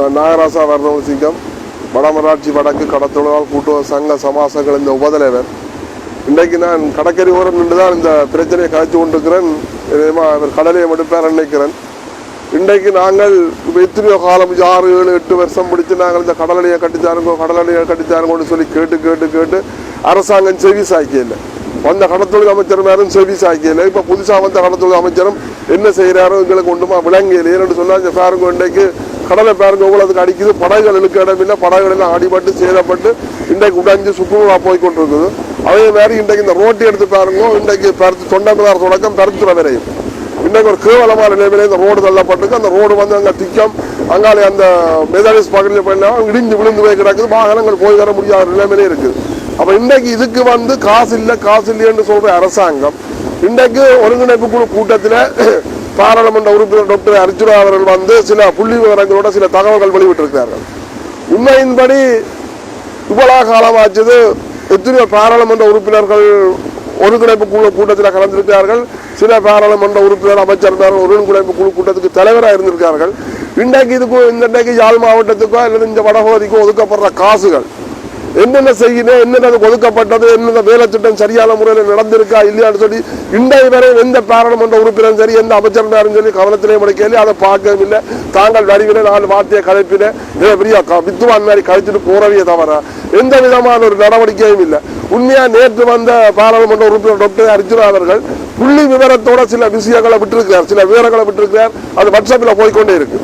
நாகராசா நாகராசா வர்ணவசிங்கம் வடமராட்சி வடக்கு கடத்தொழிலாளர் கூட்டுறவு சங்க சமாசங்கள் இந்த உபதலைவர். இன்றைக்கு நான் கடற்கரை ஓரம் நின்று தான் இந்த பிரச்சனையை கலைச்சு கொண்டிருக்கிறேன். அவர் கடலையை மடுப்பார் நினைக்கிறேன். இன்றைக்கு நாங்கள் இப்போ எத்தனையோ காலம் ஆறு ஏழு எட்டு வருஷம் பிடிச்சு நாங்கள் இந்த கடலடையை கட்டித்தாருங்கோ கடலடையை கட்டித்தாருங்கோன்னு சொல்லி கேட்டு கேட்டு கேட்டு அரசாங்கம் செவி சாய்க்கல. வந்த கடத்தொழில் அமைச்சர் மேலும் செவி சாய்க்கல. இப்போ புதுசாக வந்த கடத்தொழில் அமைச்சரும் என்ன செய்கிறாரோ எங்களுக்கு ஒன்றுமா விளங்கல. சொன்னால் இந்த பாருங்க இன்றைக்கு கடலை பாருங்க உங்களுக்கு அடிக்குது. படகுகள் இழுக்க இடமில்லை. படகுகள் எல்லாம் அடிபட்டு சேதப்பட்டு இன்றைக்கு உடைஞ்சு சுற்றுலா போய் கொண்டிருக்குது அதே மாதிரி இன்றைக்கு இந்த ரோட்டை எடுத்து பாருங்க இன்றைக்கு பருத்து தொண்டமிழார் தொடக்கம் பருத்துற வரையும். இன்றைக்கு ஒரு கேவலமான நிலைமையில இந்த ரோடு தள்ளப்பட்டிருக்கு. அந்த ரோடு வந்து அங்கே திக்கம் அங்காலே அந்த மெதாலிஸ் பகுதியில் போயிடலாம் இடிஞ்சு விழுந்து போய் கிடக்குது. வாகனங்கள் போய் வர முடியாத நிலைமையிலே இருக்குது அப்போ இன்றைக்கு இதுக்கு வந்து காசு இல்லை காசு இல்லைன்னு சொல்கிற அரசாங்கம் இன்றைக்கு ஒருங்கிணைப்பு குழு கூட்டத்தில் பாராளுமன்ற உறுப்பினர் டாக்டர் அர்ஜுனா அவர்கள் வந்து சில புள்ளி விவரங்களோட சில தகவல்கள் வெளியிட்டிருக்கிறார்கள். உண்மையின்படி இவ்வளவு காலமாச்சது எத்தனையோ பாராளுமன்ற உறுப்பினர்கள் ஒருங்கிணைப்பு குழு கூட்டத்தில் கலந்திருக்கிறார்கள். சில பாராளுமன்ற உறுப்பினர் அமைச்சர்கள் ஒருங்கிணைப்பு குழு கூட்டத்துக்கு தலைவராக இருந்திருக்கார்கள் இன்றைக்கு இதுக்கு இந்த இன்றைக்கு யாழ் மாவட்டத்துக்கோ அல்லது இந்த வடபகுதிக்கோ ஒதுக்கப்படுற காசுகள் என்னென்ன செய்யணும் என்னென்ன ஒதுக்கப்பட்டது என்னென்ன வேலை திட்டம் சரியான முறையில் நடந்திருக்கா இல்லையான்னு சொல்லி இன்றைய வரை எந்த பாராளுமன்ற உறுப்பினரும் சரி எந்த அமைச்சரும் சொல்லி கவனத்திலே முடிக்கல அதை பார்க்கவும் இல்லை. தாங்கள் வரிவில நாலு வார்த்தையை கலைப்பின இதை பெரிய வித்துவான் மாதிரி கழிச்சுட்டு போறவையே தவிர எந்த விதமான ஒரு நடவடிக்கையும் இல்லை. உண்மையா நேற்று வந்த பாராளுமன்ற உறுப்பினர் டாக்டர் அர்ஜுனா அவர்கள் புள்ளி விவரத்தோட சில விஷயங்களை விட்டுருக்கிறார். சில விவரங்களை விட்டுருக்கிறார். அது வாட்ஸ்அப்பில் போய்க்கொண்டே இருக்கு.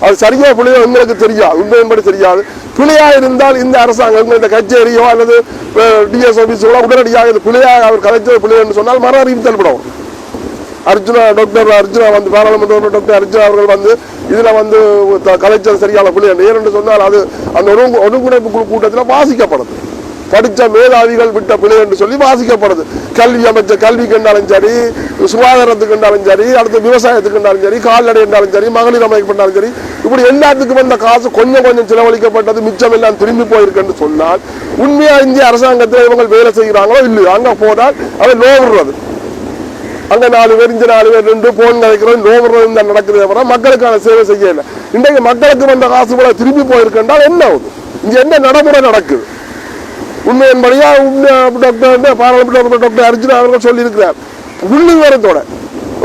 அது சரியா புள்ளியோ எங்களுக்கு தெரியாது. உண்மையின்படி தெரியாது. பிள்ளையா இருந்தால் இந்த அரசாங்கம் இந்த கச்சேரியோ அல்லது டிஎஸ் ஆபீஸோ உடனடியாக இந்த பிள்ளையாக அவர் கலைச்சது பிள்ளை என்று சொன்னால் மறு அறிவித்தல் விடும் அர்ஜுனா டாக்டர் அர்ஜுனா வந்து பாராளுமன்ற டாக்டர் அர்ஜுனா அவர்கள் வந்து இதுல வந்து த- கலைச்சது சரியான பிள்ளை என்று ஏனென்று சொன்னால் அது அந்த ஒருங்கு ஒருங்கிணைப்பு குழு கூட்டத்தில் வாசிக்கப்படுது படித்த மேதாவிகள் விட்ட பிழை என்று சொல்லி வாசிக்கப்படுது. கல்வி அமைச்சர் கல்விக்கு என்றாலும் சரி சுகாதாரத்துக்கு என்றாலும் சரி அடுத்து விவசாயத்துக்கு என்றாலும் சரி கால்நடை என்றாலும் சரி மகளிர் அமைப்பு என்றாலும் சரி இப்படி எல்லாத்துக்கும் வந்த காசு கொஞ்சம் கொஞ்சம் செலவழிக்கப்பட்டது மிச்சம் எல்லாம் திரும்பி போயிருக்குன்னு சொன்னால் உண்மையா இந்திய அரசாங்கத்தில் இவங்க வேலை செய்கிறாங்களோ இல்லையோ அங்க போனால் அதை நோவுறது. அங்க நாலு பேர் இங்க நாலு பேர் ரெண்டு போன் கிடைக்கிறது நோவுறது தான் நடக்குது தவிர மக்களுக்கான சேவை செய்யல. இன்றைக்கு மக்களுக்கு வந்த காசு கூட திரும்பி போயிருக்கின்றால் என்ன ஆகுது? இங்க என்ன நடைமுறை நடக்குது? உண்மையின்படியா? உண்மை டாக்டர் பாராளுமன்ற டாக்டர் அர்ஜுனா அவர்கள் சொல்லியிருக்கிறார். புள்ளி விவரத்தோட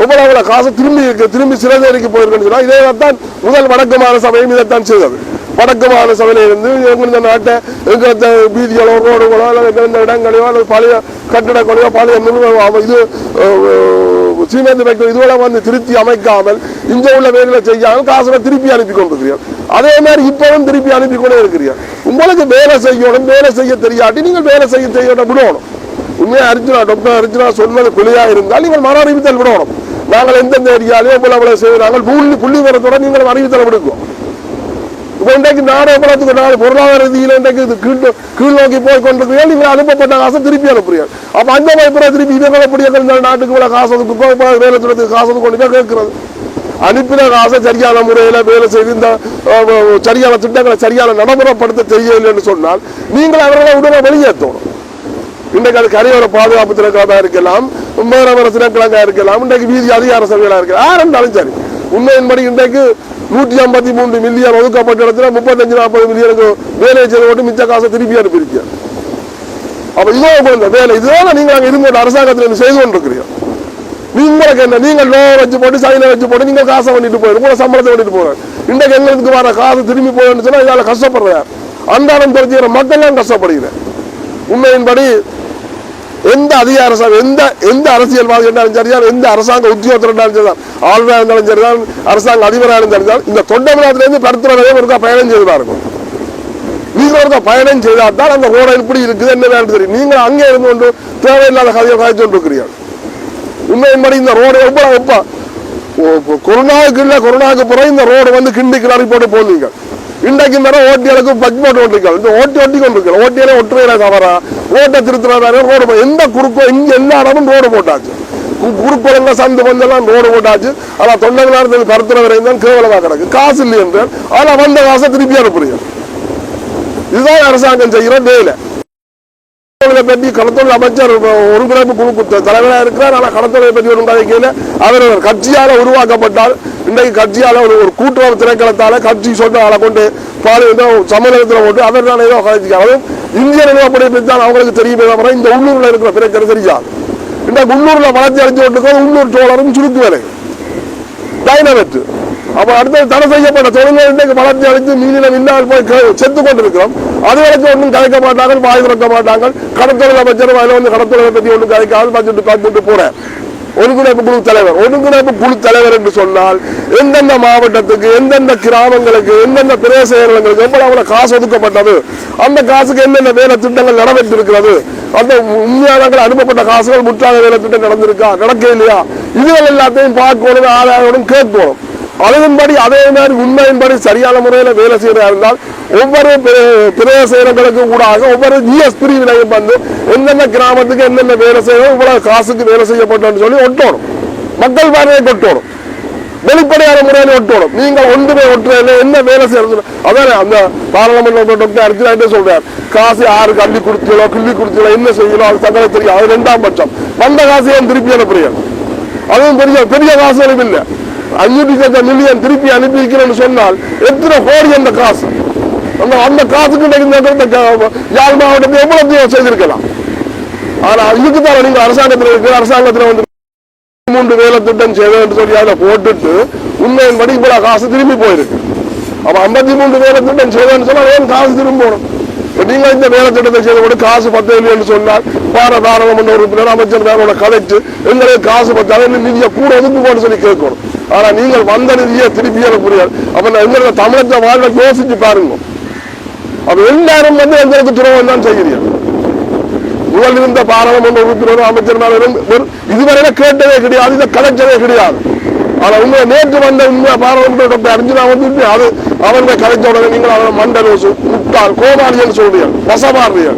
எவ்வளவு காசு திரும்பி இருக்கு திரும்பி சிறதேரிக்கு போயிருக்குன்னு சொன்னால் இதே தான் முதல் வடக்கு மாநில சபையும் இதைத்தான் செய்தது. வடக்கு மாகாண சபையிலிருந்து இருந்து நாட்டை எங்கிருந்த வீதிகளோ ரோடுகளோ அல்லது எங்கிருந்த இடங்களையோ அல்லது பழைய கட்டிடங்களையோ பழைய நிறுவனம் இது அஹ், சீமெந்து இதுவரை வந்து திருத்தி அமைக்காமல் இங்க உள்ள வேலைகளை செய்யாமல் காசுல திருப்பி அனுப்பி கொண்டிருக்கிறீர்கள். அதே மாதிரி இப்பவும் திருப்பி அனுப்பி கொண்டே இருக்கிறீர்கள். உங்களுக்கு வேலை செய்யணும் வேலை செய்ய தெரியாட்டி நீங்கள் வேலை செய்ய செய்ய விடணும். உண்மையாக அர்ஜுனா டாக்டர் அர்ஜுனா சொன்னது பிள்ளையாக இருந்தால் நீங்கள் மன அறிவித்தல் விடணும். நாங்கள் எந்தெந்த ஏரியாலே இவ்வளவு இவ்வளவு செய்கிறாங்க புள்ளி புள்ளி வரத்தோட நீங்கள் அறிவித்தல் விடுக்கும் இப்போ இன்றைக்கு நாடு எவ்வளவுக்கு நாடு பொருளாதார ரீதியில் இன்றைக்கு இது கீழ் கீழ் நோக்கி போய் கொண்டிருக்கிறீர்கள் இவங்க அனுப்பப்பட்ட காசை திருப்பி அனுப்புறீர்கள் அப்போ அந்த மாதிரி திருப்பி இவங்களை அப்படியே இந்த நாட்டுக்கு இவ்வளவு காசு ஒதுக்கு வேலை துறத்துக்கு காசு கொண்டு போய் கேட்கிறது. அனுப்பின காசை சரியான முறையில் வேலை செய்து இந்த சரியான திட்டங்களை சரியான நடைமுறைப்படுத்த தெரியவில்லைன்னு சொன்னால் நீங்கள் அவர்களை உடனே வெளியேற்றணும். இன்றைக்கு அது கரையோர பாதுகாப்பு திணைக்களமாக இருக்கலாம் வேற திணைக்களங்கா இருக்கலாம் இன்றைக்கு வீதி அதிகார சபைகளாக இருக்கலாம் யார் இருந்தாலும் சரி. உண்மையின்படி இன்றைக்கு நூற்றி ஐம்பத்தி மூன்று மில்லியன் ஒதுக்கப்பட்ட இடத்துல முப்பத்தஞ்சு நாற்பது மில்லியனுக்கு வேலையை செய்து போட்டு மிச்ச காசை திருப்பி அனுப்பியிருக்கீங்க அப்ப இதுதான் வேலை இதுதான் நீங்க அங்க இருந்து அரசாங்கத்தில் இருந்து செய்து கொண்டிருக்கிறீங்க உங்களுக்கு என்ன நீங்கள் லோ வச்சு போட்டு சைனை வச்சு போட்டு நீங்கள் காசை பண்ணிட்டு போயிடும் கூட சம்பளத்தை பண்ணிட்டு போறேன் இன்றைக்கு எங்களுக்கு வர காசு திரும்பி போயிடுன்னு சொன்னா இதால கஷ்டப்படுறார். அன்றாடம் தெரிஞ்சுக்கிற மக்கள் தான் கஷ்டப்படுகிறேன் உண்மையின்படி எந்த அதிகார அரசாங்கம் எந்த எந்த அரசியல்வாதி என்றாலும் சரிதான் எந்த அரசாங்க உத்தியோகத்தில் இருந்தாலும் சரிதான் ஆளுநராக இருந்தாலும் சரிதான் அரசாங்க அதிபராக இருந்தாலும் சரிதான் இந்த தொண்டமிழத்திலிருந்து பருத்துறவே ஒருக்கா பயணம் செய்து பாருங்க. நீங்கள் ஒருக்கா பயணம் செய்தால் தான் அந்த ரோட எப்படி இருக்குது என்ன வேணும் தெரியும். நீங்கள் அங்கே இருந்து கொண்டு தேவையில்லாத கதையை காய்ச்சி கொண்டு இருக்கிறீர்கள். உண்மையின்படி இந்த ரோடு எவ்வளவு எப்ப கொரோனாவுக்கு இல்லை கொரோனாவுக்கு பிறகு இந்த ரோடு வந்து கிண்டி கிளறி போட்டு போனீங்க இன்றைக்கு மேல ஓட்டிகளுக்கு பக் போட்டு கொண்டிருக்கீங்க இந்த ஓட்டி ஓட்டி கொண்டிருக்கோம் ஓட்டியெல்லாம் ஒட்டுவையில தவறா. ரோட்டை திருத்துறாரு ரோடு எந்த குறுக்கோ இங்க எல்லா இடமும் ரோடு போட்டாச்சு. கு- சந்து பந்தெல்லாம் ரோடு போட்டாச்சு. ஆனா தொண்டை நேரத்தில் கருத்துற வரையும் தான் கேவலமா கிடக்கு. காசு இல்லை என்றால் ஆனா வந்த காசை திருப்பி அனுப்புறீங்க இதுதான் அரசாங்கம் செய்கிற வேலை. கடத்தொழிலை பற்றி கடத்தொழில் அமைச்சர் ஒருங்கிணைப்பு குழு தலைவராக இருக்கிறார். ஆனால் கடத்தொழிலை பற்றி ஒன்றும் கதைக்கையில் அவர் ஒரு கட்சியால் உருவாக்கப்பட்டால் இன்றைக்கு கட்சியால் ஒரு ஒரு கூட்டுறவு திரைக்களத்தால் கட்சி சொன்ன ஆளை கொண்டு பால் ஏதோ சமநிலத்தில் போட்டு அவர் தான் ஏதோ கலைச்சிக்காங்க அதுவும் இந்திய நிலப்படி பற்றி தான் அவங்களுக்கு தெரியுமே. தவிர இந்த உள்ளூரில் இருக்கிற பிரச்சனை தெரியாது இன்றைக்கு உள்ளூரில் வளர்ச்சி அடைஞ்சு கொண்டு உள்ளூர் சோழரும் சுருக்கு வேலை. டைனமெட்டு. அப்போ அடுத்தது தடை செய்யப்பட்ட தொழில்கள் வளர்ச்சி அடைந்து மீனிடம் இல்லாமல் போய் செத்து கொண்டிருக்கிறோம் அது வரைக்கும் ஒன்றும் கலைக்க மாட்டாங்க வாய் திறக்க மாட்டாங்க கடத்தொழில் அமைச்சரும் அதில் வந்து கடத்தொழிலை பற்றி ஒன்றும் கலைக்காது பட்ஜெட் பார்த்துட்டு போறேன் ஒருங்கிணைப்பு குழு தலைவர் ஒருங்கிணைப்பு குழு தலைவர் என்று சொன்னால் எந்தெந்த மாவட்டத்துக்கு எந்தெந்த கிராமங்களுக்கு எந்தெந்த பிரதேசங்களுக்கு எவ்வளவு அவ்வளவு காசு ஒதுக்கப்பட்டது? அந்த காசுக்கு என்னென்ன வேலை திட்டங்கள் நிறைவேற்றிருக்கிறது அந்த உண்மையாளர்கள் அனுப்பப்பட்ட காசுகள் முற்றாக வேலை திட்டம் நடந்திருக்கா நடக்க இல்லையா இதுகள் எல்லாத்தையும் பார்க்கணும் ஆதாரங்களும் கேட்கணும் அதன்படி அதே மாதிரி உண்மையின்படி சரியான முறையில் வேலை செய்யறதா இருந்தால் ஒவ்வொரு பிரதேச செயலங்களுக்கு கூடாக ஒவ்வொரு ஜிஎஸ் பிரிவினையும் வந்து எந்தெந்த கிராமத்துக்கு என்னென்ன வேலை செய்யணும் இவ்வளவு காசுக்கு வேலை செய்யப்பட்டோம்னு சொல்லி ஒட்டணும் மக்கள் பார்வையை கொட்டணும் வெளிப்படையான முறையில் ஒட்டணும் நீங்கள் ஒன்றுமே ஒட்டுறதுல என்ன வேலை செய்யறது? அதான் அந்த பாராளுமன்ற டாக்டர் அர்ஜுனாட்டே சொல்றார்? காசு யாருக்கு அள்ளி கொடுத்தீங்களோ கிள்ளி கொடுத்தீங்களோ என்ன செய்யணும்? அது தகவல் தெரியும் அது ரெண்டாம் பட்சம். வந்த காசையும் திருப்பி அனுப்புறீங்க அதுவும் பெரிய பெரிய காசுகளும் இல்லை. ஐநூற்றி சத்த மில்லியன் திருப்பி அனுப்பி சொன்னால் எத்தனை கோடி அந்த காசு? அந்த அந்த காசுக்கு இந்த யாழ் மாவட்டத்தை எவ்வளவு செய்திருக்கலாம். ஆனா இதுக்கு தான் நீங்க அரசாங்கத்தில் இருக்கிற அரசாங்கத்தில் வந்து மூன்று வேலை திட்டம் செய்வேன் சொல்லி அதில் போட்டுட்டு உண்மையின்படி இவ்வளவு காசு திரும்பி போயிருக்கு. அப்ப ஐம்பத்தி மூன்று வேலை திட்டம் செய்வேன்னு சொன்னா ஏன் காசு திரும்பணும் இப்ப நீங்க இந்த வேலை திட்டத்தை கொண்டு காசு பத்த என்று சொன்னால் பார பாராளுமன்ற உறுப்பினர் அமைச்சர் வேறோட கலெக்டர் எங்களுக்கு காசு பத்தாலும் நிதியை கூட ஒதுக்கு சொல்லி கேட்கணும். ஆனா நீங்கள் வந்த நிதியை திருப்பி புரியாது அப்ப நான் எங்களோட தமிழக வாழ்வை யோசிச்சு பாருங்க. அப்ப எல்லாரும் வந்து எங்களுக்கு துரோகம் தான் செய்கிறீர்கள். முதல் இருந்த பாராளுமன்ற உறுப்பினரும் அமைச்சர்மாரும் ஒரு- இதுவரையில கேட்டதே கிடையாது இதை கலைச்சதே கிடையாது. ஆனா உங்க நேற்று வந்த உண்மையா பாராளுமன்ற டாக்டர் அர்ஜுனா வந்து அது அவங்க கலைச்ச உடனே நீங்கள் அவரை மண்டலோசு முட்டாள் கோமாளியன்னு சொல்றீர்கள் வசமாடுறீங்க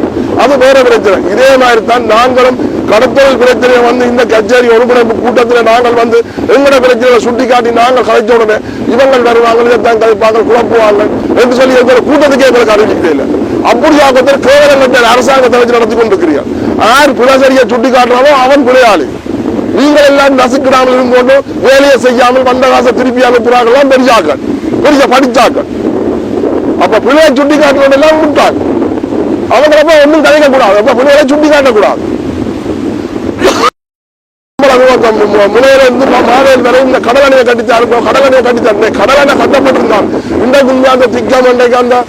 அது வேற பிரச்சனை. இதே மாதிரி தான் நாங்களும் கடத்தல் பிரச்சனையை வந்து இந்த கச்சேரி ஒருங்கிணைப்பு கூட்டத்தில் நாங்கள் வந்து எங்களோட பிரச்சனைகளை சுட்டி காட்டி நாங்கள் கலைச்ச உடனே இவங்கள் வருவாங்க இதைத்தான் கழிப்பாங்க குழப்புவாங்க என்று சொல்லி எங்களோட கூட்டத்துக்கே எங்களுக்கு அறிவிக்கவே இல்லை. அப்படி ஆக்கத்தில் கேவலங்கள் அரசாங்கத்தை வச்சு நடத்தி கொண்டிருக்கிறீர்கள். யார் பிழசரியை சுட்டி காட்டுறாரோ அவன் பிழையாளி. நீங்கள் எல்லாம் நசுக்கிடாமல் இருந்து இருந்தோண்டு வேலையை செய்யாமல் வந்த காசை திருப்பி அனுப்புறாங்களாம் பெரியாக்கள் பெரிய படிச்சாக்கள். அப்ப பிள்ளையை சுட்டி காட்டுறவங்க எல்லாம் விட்டாங்க அவங்க அப்ப ஒன்றும் கலைக்க அப்ப பிள்ளைகளை சுட்டி காட்டக்கூடாது முனையிலிருந்து மாவேல் வரை இந்த கடலணையை கட்டித்தாரு கடலணையை கட்டித்தாரு கடலணை கட்டப்பட்டிருந்தான். இன்றைக்கு உண்மையா அந்த திக்கம் இன்றைக்கு அந்த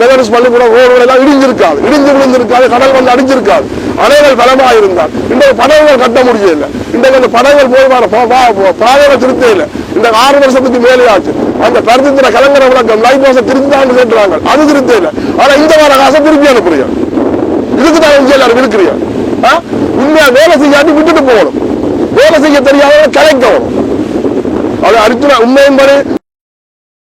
மெதரிஸ் பள்ளிக்கூடம் ரோடு எல்லாம் இடிஞ்சிருக்காது. இடிஞ்சு விழுந்திருக்காது. கடல் வந்து அடிஞ்சிருக்காது. அணைகள் பலமாக இருந்தால் இன்றைக்கு படகுகள் கட்ட முடியல இன்றைக்கு அந்த படகுகள் போதுமான பா- பாதையில திருத்த இல்லை. இந்த ஆறு வருஷத்துக்கு மேலே ஆச்சு. அந்த பருத்திர கலங்கர விளக்கம் லைட் ஹவுஸை திருத்தாண்டு கேட்டுறாங்க. அது திருத்த இல்லை. ஆனா இந்த வார காசை திருப்பி அனுப்புறீங்க. இதுக்கு தான் இங்கே எல்லாரும் இருக்கிறீங்க உண்மையா வேலை செய்யாட்டி விட்டுட்டு போகணும். வேலை செய்ய தெரியாதவங்க கலைக்கணும் அது அர்ஜுனா பாரு.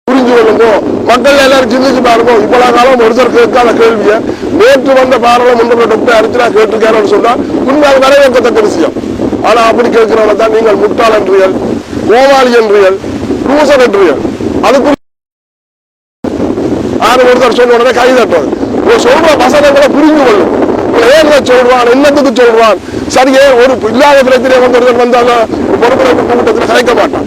புரிஞ்சு கொள்ளுங்க. மக்கள் எல்லாரும் சிந்திச்சு பாருங்க. இவ்வளவு காலம் ஒருத்தர் கேட்காத கேள்வியை நேற்று வந்த பாராளுமன்ற டாக்டர் அர்ஜுனா கேட்டிருக்காருன்னு சொன்னா உண்மை வரவேற்கத்தக்க விஷயம். ஆனா அப்படி கேட்கிறவங்க தான் நீங்கள் முட்டாள் என்றீர்கள் கோவாளி என்றீர்கள் லூசன் என்றீர்கள். அதுக்கு ஆறு ஒருத்தர் சொன்ன உடனே கை தட்டுறது சொல்ற வசனங்களை புரிஞ்சு கொள்ளும். இவன் சொல்வான் இதை சொல்றான் என்னத்துக்கு சொல்றான் சரியே ஒரு இல்லாத பிரச்சனை வந்து ஒருத்தர் வந்தாலும் பொறுப்புழைப்பு கூட்டத்தில் கலைக்க மாட்டான்.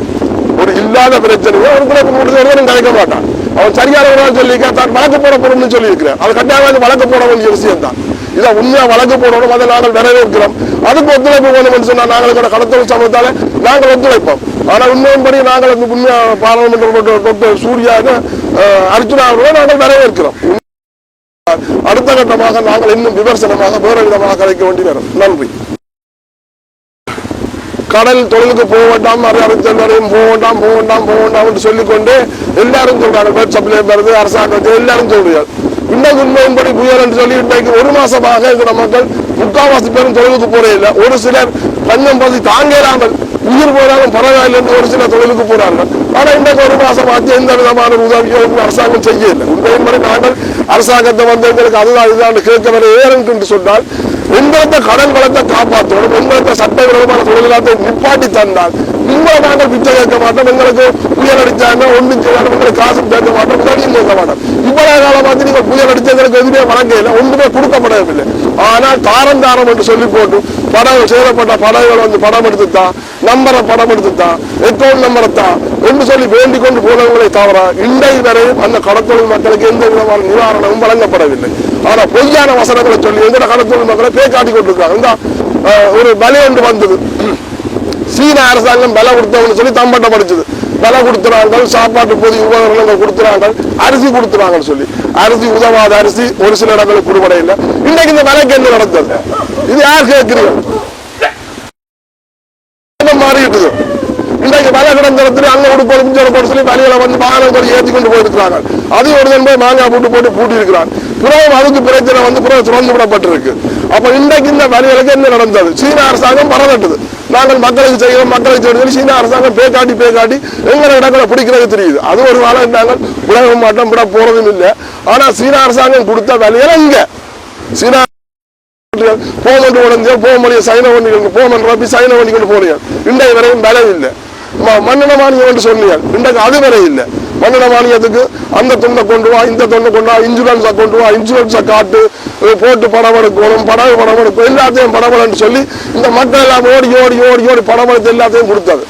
ஒரு இல்லாத பிரச்சனையை ஒரு குறைப்பு கூட்டத்தில் ஒருவரும் கலைக்க மாட்டான். அவன் சரியான ஒரு நாள் தான் வழக்கு போட போறோம்னு சொல்லி அது கட்டாயமாக வழக்கு போட வேண்டிய விஷயம் தான். இதை உண்மையா வழக்கு போடணும் அதை நாங்கள் நிறைவேற்கிறோம் அதுக்கு ஒத்துழைப்பு வேணும்னு சொன்னால் நாங்கள் கூட கடத்தல் சமூகத்தால நாங்கள் ஒத்துழைப்போம். ஆனா உண்மையின்படி நாங்கள் அந்த உண்மையா பாராளுமன்ற டாக்டர் சூர்யா அர்ஜுனா அவர்களை நாங்கள் வரவேற்கிறோம் அடுத்த கட்டமாக நாங்கள் இன்னும் விமர்சனமாக வேறு விதமாக கலைக்க வேண்டி வரும் நன்றி. கடல் தொழிலுக்கு போக வேண்டாம் மரியாதை வரையும் போக வேண்டாம் போக வேண்டாம் போக வேண்டாம் என்று சொல்லிக்கொண்டு எல்லாரும் சொல்றாங்க. பேர் சப்ளை வருது அரசாங்கம் எல்லாரும் சொல்றாங்க. இன்னும் உண்மையின்படி புயல் என்று சொல்லி இன்றைக்கு ஒரு மாசமாக இருக்கிற மக்கள் முக்காவாசி பேரும் தொழிலுக்கு போறே இல்லை. ஒரு சிலர் பஞ்சம் பசி தாங்கலாமல் உயிர் போனாலும் பரவாயில்லை ஒரு சில தொழிலுக்கு போறாங்க. ஆனா இன்னைக்கு ஒரு மாசம் ஆச்சு எந்த விதமான உதவியோ அரசாங்கம் செய்யல உண்மையின்படி நாங்கள் அரசாங்கத்தை வந்து எங்களுக்கு அதுதான் இதுதான் கேட்க வர ஏறன் சொன்னால் எங்களுக்கு கடன் பலத்தை காப்பாற்றணும். எங்களுக்கு சட்டவிரோதமான தொழிலாளத்தை நிப்பாட்டி தந்தால் உங்களை நாங்கள் பிச்சை கேட்க மாட்டோம். எங்களுக்கு உயர் அடித்தாங்க ஒன்றும் செய்யாத உங்களுக்கு காசு கேட்க மாட்டோம். உதவியும் கேட்க மாட்டோம். இவ்வளவு காலம் வந்து நீங்கள் புயல் அடிச்சவங்களுக்கு எதுவுமே வழங்கல ஒன்றுமே கொடுக்கப்படவில்லை. ஆனால் தாரம் தாரம் என்று சொல்லி போட்டு படம் சேதப்பட்ட படங்களை வந்து படம் எடுத்துத்தான் நம்பரை படம் எடுத்துத்தான் அக்கௌண்ட் நம்பரை தான் என்று சொல்லி வேண்டிக் கொண்டு போனவங்களை தவிர இன்றை வரையும் அந்த கடத்தொழில் மக்களுக்கு எந்த விதமான நிவாரணமும் வழங்கப்படவில்லை. ஆனால் பொய்யான வசனங்களை சொல்லி எந்த கடத்தொழில் மக்களை பேக்காட்டி கொண்டிருக்காங்க. இந்த ஒரு பலி ஒன்று வந்தது. சீன அரசாங்கம் பல கொடுத்தவங்கன்னு சொல்லி தம்பட்டம் படிச்சது. பல கொடுத்துறாங்க சாப்பாட்டு பொது உபகரணங்கள் கொடுத்துறாங்க அரிசி கொடுத்துறாங்கன்னு சொல்லி. அரிசி உதவாத அரிசி ஒரு சில இடங்களுக்கு குடுபடை இல்லை. இன்னைக்கு இந்த விலைக்கு என்ன நடந்தது இது யார் கேட்கிறீங்க எல்லாம் மாறிட்டுது இன்றைக்கு மழை கிடந்த அங்கே அங்க கொடுப்போம் இஞ்சோட போட்டு சொல்லி வழியில வந்து வாகனம் கொஞ்சம் ஏற்றி கொண்டு போயிருக்கிறாங்க அது ஒரு தன் போய் மாங்காய் போட்டு போட்டு பூட்டி இருக்கிறான் பிறகு அதுக்கு பிரச்சனை வந்து பிறகு சுரந்து விடப்பட்டிருக்கு அப்ப இன்றைக்கு இந்த வழிகளுக்கு என்ன நடந்தது சீன அரசாங்கம் பரவட்டுது நாங்கள் மக்களுக்கு செய்யறோம் மக்களுக்கு செய்யணும் சீன அரசாங்கம் பேக்காட்டி பேக்காட்டி எங்களை இடங்களை பிடிக்கிறது தெரியுது அது ஒரு வாழை நாங்கள் விட மாட்டோம் விட போறதும் இல்லை ஆனா சீன அரசாங்கம் கொடுத்த வேலையில இங்க சீனா போமண்டு போக முடியும் சைன வண்டிகள் போமன் ரப்பி சைன வண்டி கொண்டு போறீங்க இன்றைக்கு வரையும் வேலை இல்லை மன்னன மானியம் என்று சொன்னீங்க இன்றைக்கு அது வரை இல்லை. மன்னன மானியத்துக்கு அந்த தொண்டை கொண்டு வா இந்த தொண்டை கொண்டு வா இன்சூரன்ஸை கொண்டு வா இன்சூரன்ஸை காட்டு போட்டு பணம் எடுக்கணும் படம் பணம் எடுக்கும் எல்லாத்தையும் பணம் சொல்லி இந்த மக்கள் எல்லாம் ஓடி ஓடி ஓடி ஓடி பணம் எடுத்து எல்லாத்தையும் கொடுத்தது.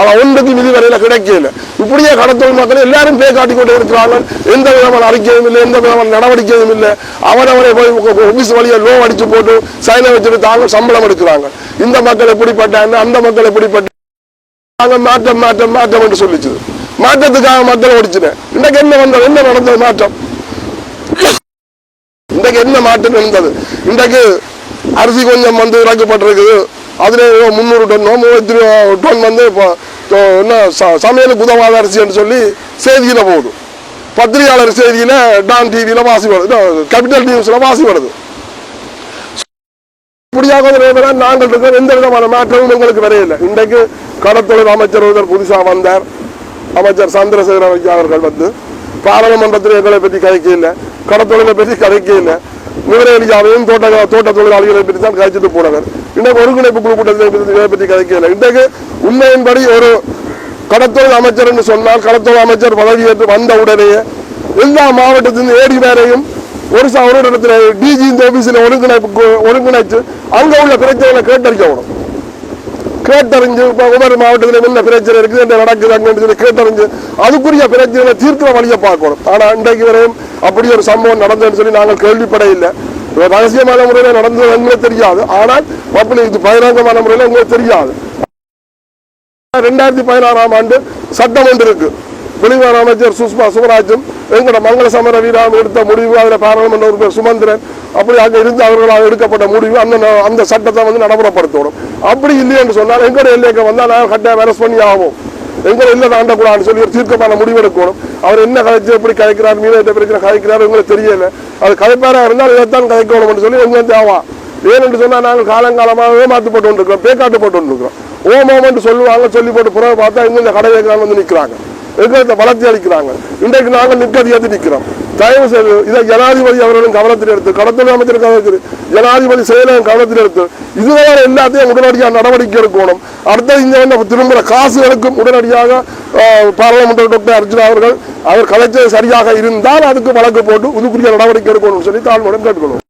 ஆனா ஒன்றுக்கு நிதி வரையில கிடைக்கல. இப்படியே கடத்தொழில் மக்கள் எல்லாரும் பே காட்டி கொண்டு இருக்கிறாங்க எந்த விதமான அறிக்கையும் இல்லை எந்த விதமான நடவடிக்கையும் இல்லை. அவரவரை போய் ஆஃபீஸ் வழியை லோ அடிச்சு போட்டு சைனை வச்சுட்டு தாங்க சம்பளம் எடுக்கிறாங்க. இந்த மக்கள் எப்படிப்பட்டாங்க அந்த மக்கள் எப்படிப்பட்ட நாங்கள் மாற்றம் மாற்றம் மாற்றம் என்று சொல்லிச்சு. மாற்றத்துக்காக மக்களை ஓடிச்சுனேன். இன்றைக்கு என்ன வந்தது? என்ன நடந்தது மாற்றம்? இன்றைக்கு என்ன மாற்றம் இருந்தது இன்றைக்கு அரிசி கொஞ்சம் வந்து இறக்கப்பட்டிருக்குது. அதுல முந்நூறு டன்னோ மூவாயிரத்தி டன் வந்து இப்போ என்ன ச- சமையலுக்கு உதவாத அரிசின்னு சொல்லி செய்தியில போகுது. பத்திரிகையாளர் செய்தியில டான் டிவியில வாசி வருது. கேபிட்டல் நியூஸ்ல வாசி வருது. இப்படியாக ஒரு நிலைமையில நாங்கள் இருக்கிற எந்த விதமான மாற்றமும் எங்களுக்கு வரையில்லை. இன்றைக்கு கடத்தொழில் அமைச்சர் ஒருவர் புதுசா வந்தார். அமைச்சர் சந்திரசேகர ஐயா அவர்கள் வந்து பாராளுமன்றத்தில் எங்களை பற்றி கதைக்க இல்லை கடத்தொழிலை பற்றி கதைக்க இல்லை நுவரேலியாவையும் தோட்ட தோட்ட தொழிலாளிகளை பற்றி தான் கதைச்சிட்டு போனவர். இன்றைக்கு ஒருங்கிணைப்பு குழு கூட்டத்தை இதை பற்றி கதைக்க இல்லை இன்றைக்கு உண்மையின்படி ஒரு கடத்தொழில் அமைச்சர் என்று சொன்னால் கடத்தொழில் அமைச்சர் பதவியேற்று வந்த உடனேயே எல்லா மாவட்டத்தின் ஏடி வேறையும் ஒரு ச- டிஜி இந்த ஆஃபீஸில் ஒருங்கிணைப்பு ஒருங்கிணைச்சு அங்கே உள்ள பிரச்சனைகளை கேட்டறிக்கணும் கேட்டறிஞ்சு இப்போ குமரி மாவட்டத்தில் என்ன பிரச்சனை இருக்குது என்ன நடக்குது அங்கன்னு சொல்லி கேட்டறிஞ்சு அதுக்குரிய பிரச்சனைகளை தீர்க்கிற வழியை பார்க்கணும். ஆனால் இன்றைக்கு வரையும் அப்படி ஒரு சம்பவம் நடந்ததுன்னு சொல்லி நாங்கள் கேள்விப்பட இல்லை ரகசியமான முறையில் நடந்தது எங்களுக்கு தெரியாது. ஆனால் பப்ளிக் இது பகிரங்கமான முறையில் எங்களுக்கு தெரியாது. ரெண்டாயிரத்தி பதினாறாம் ஆண்டு சட்டம் ஒன்று இருக்குது வெளிவார அமைச்சர் சுஷ்மா சுவராஜும் எங்களோட மங்கள சமர வீராம் எடுத்த முடிவு அதில் பாராளுமன்ற உறுப்பினர் சுமந்திரன். அப்படி அங்கே இருந்து அவர்களால் எடுக்கப்பட்ட முடிவு அந்த ந- அந்த சட்டத்தை வந்து நடைமுறைப்படுத்தணும். அப்படி இல்லைன்னு சொன்னால் எங்களோட எல்லைக்கு வந்தால் நாங்கள் கட்டாயம் அரெஸ்ட் பண்ணி ஆகும் எங்களை இல்லை தாண்டக்கூடாதுன்னு சொல்லி ஒரு தீர்க்கமான முடிவு எடுக்கணும். அவர் என்ன கதைச்சு எப்படி கதைக்கிறார் மீன பிரச்சனை கதைக்கிறார் எங்களுக்கு தெரியல. அது கதைப்பாராக இருந்தால் இதைத்தான் கதைக்கணும்னு சொல்லி எங்களுக்கு தேவா ஏனென்று சொன்னால் நாங்கள் காலங்காலமாக ஏமாற்றப்பட்டு கொண்டிருக்கிறோம் பேக்காட்டுப்பட்டு கொண்டிருக்கிறோம். ஓமோமெண்ட் சொல்லுவாங்க சொல்லி போட்டு புறவை பார்த்தா இங்க இந்த கடை வைக்கிறாங்க வந்து நிற்கிறாங்க எங்களை வளர்த்தி அளிக்கிறாங்க. இன்றைக்கு நாங்கள் நிற்கதியாத்தி நிற்கிறோம். தயவு செய்து இதை ஜனாதிபதி அவர்களும் கவனத்தில் எடுத்து கடத்தல் அமைச்சர் கவனத்தில் ஜனாதிபதி செயலகம் கவனத்தில் எடுத்து இதுவரை எல்லாத்தையும் உடனடியாக நடவடிக்கை எடுக்கணும். அடுத்தது இந்த திரும்புகிற காசுகளுக்கும் உடனடியாக பாராளுமன்ற டாக்டர் அர்ஜுனா அவர்கள் அவர் கலைச்சது சரியாக இருந்தால் அதுக்கு வழக்கு போட்டு உதுக்குரிய நடவடிக்கை எடுக்கணும்னு சொல்லி தாழ்மையுடன் கேட்கணும்